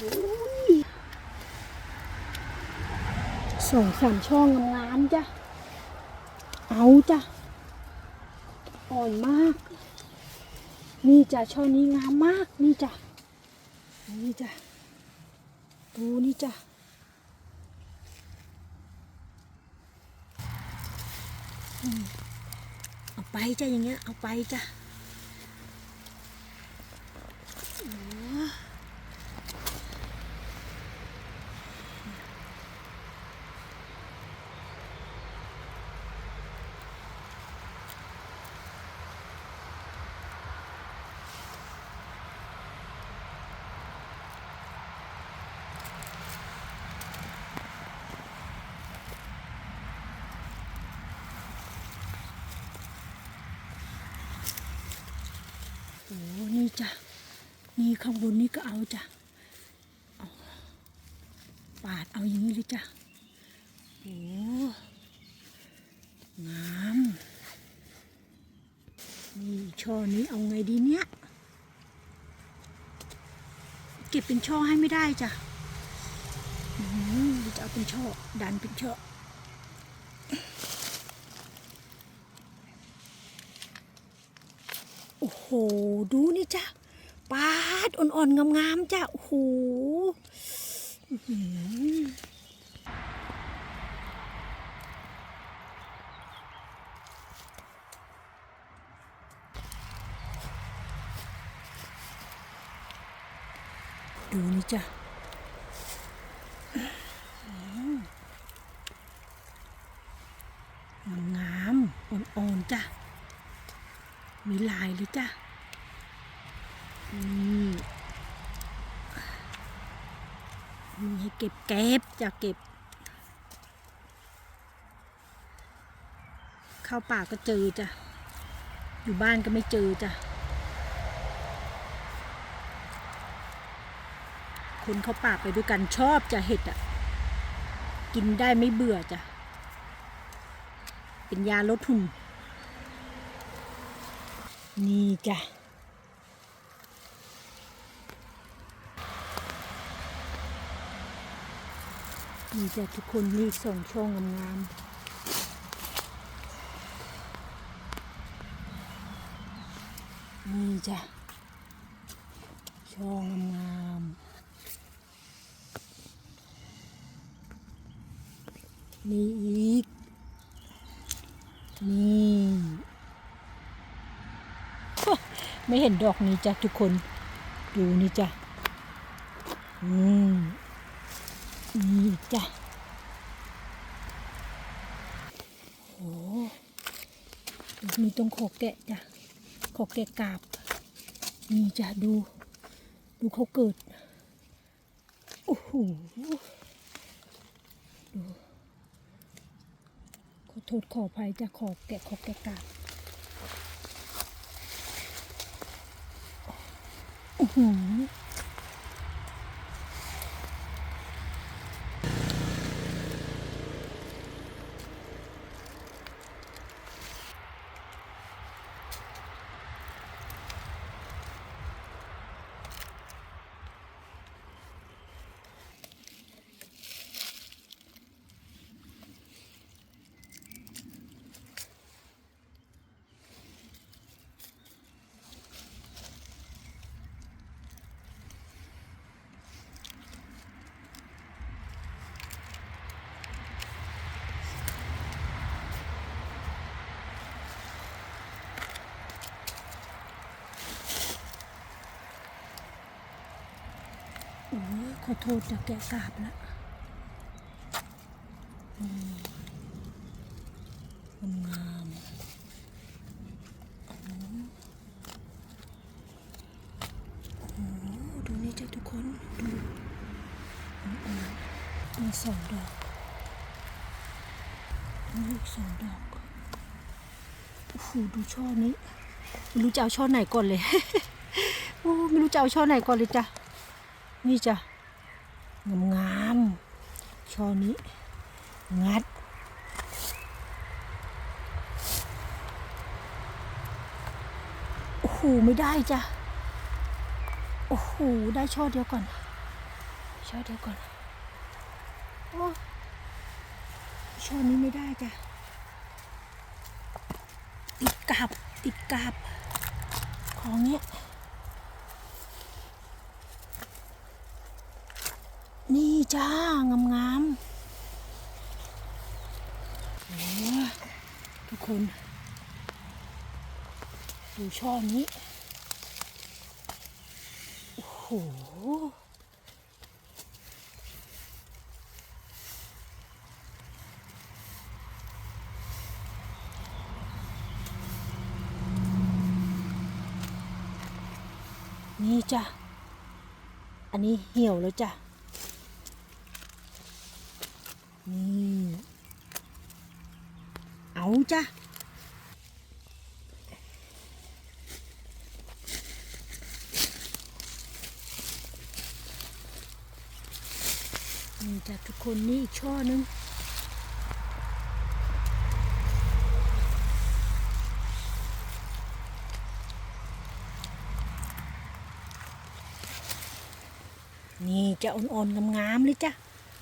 สองสามช่องงามๆจ้ะ เอาจ้ะ อ่อนมาก นี่จ้ะช่อนี้งามมาก นี่จ้ะ นี่จ้ะ ดูนี่จ้ะเอาไปจ้ะอย่างเงี้ย เอาไปจ้ะ โอ้นี่จ้ะ นี่ข้างบนนี่ก็เอาจ้ะเอาปาดเอาอย่างนี้เลยจ้ะ โอ้งามนี่ช่อนี้เอาไงดีเนี่ยเก็บเป็นช่อให้ไม่ได้จ้ะจะเอาเป็นช่อดันเป็นช่อ โอ้โหดูนี่จ้ะปาดอ่อนๆงามๆจ้ะโอ้โหดูนี่จ้ะงามๆอ่อนๆจ้ะ มีลายเลยจ้ะนี่มีให้เก็บเก็บจะเก็บ เข้าป่าก็เจอจ้ะ อยู่บ้านก็ไม่เจอจ้ะ คนเข้าป่าไปด้วยกันชอบจะเห็ดอะ กินได้ไม่เบื่อจ้ะ เป็นยาลดหุ่น นี่จ้ะนี่จ้ะทุกคนนี่สองช่องงามนี่จ้ะช่องงามนี่อีก นี่ ไม่เห็นดอกนี้จ้ะทุกคน ดูนี่จ้ะอืมนี่จ้ะโอ้ดอกนี้ต้องขอแกะจ้ะขอแกะกาบนี่จ้ะดู ดูเขาเกิดโอ้โหดูขอโทษขออภัยจ้ะขอแกะขอแกะกาบ อื้ อ้ยขอโทษจะแกะกาบแล้วงามโอ้โหดูนี่จ้ะทุกคนดูอ่อนๆมีสองดอกมีอีกสองดอกโอ้โหดูช่อนี้ไม่รู้จะเอาช่อไหนก่อนเลย โอ้ไม่รู้จะเอาช่อไหนก่อนเลยจ้ะนี่จ้ะ งามงามช่อนี้ งัด โอ้โห ไม่ได้จ้ะ โอ้โห ได้ช่อเดียวก่อน ช่อเดียวก่อน โอ้ช่อนี้ไม่ได้จ้ะ ติดกับ ติดกับ ของเนี้ย นี่จ้างามงามๆโอ้ทุกคน ดูช่อนี้ โอ้โหนี่จ้ะ อันนี้เหี่ยวแล้วจ้ะ นี่เอาจ้ะนี่จ้ะทุกคนนี่อีกช่อนึงนี่จะอ่อนๆงามๆเลยจ้ะ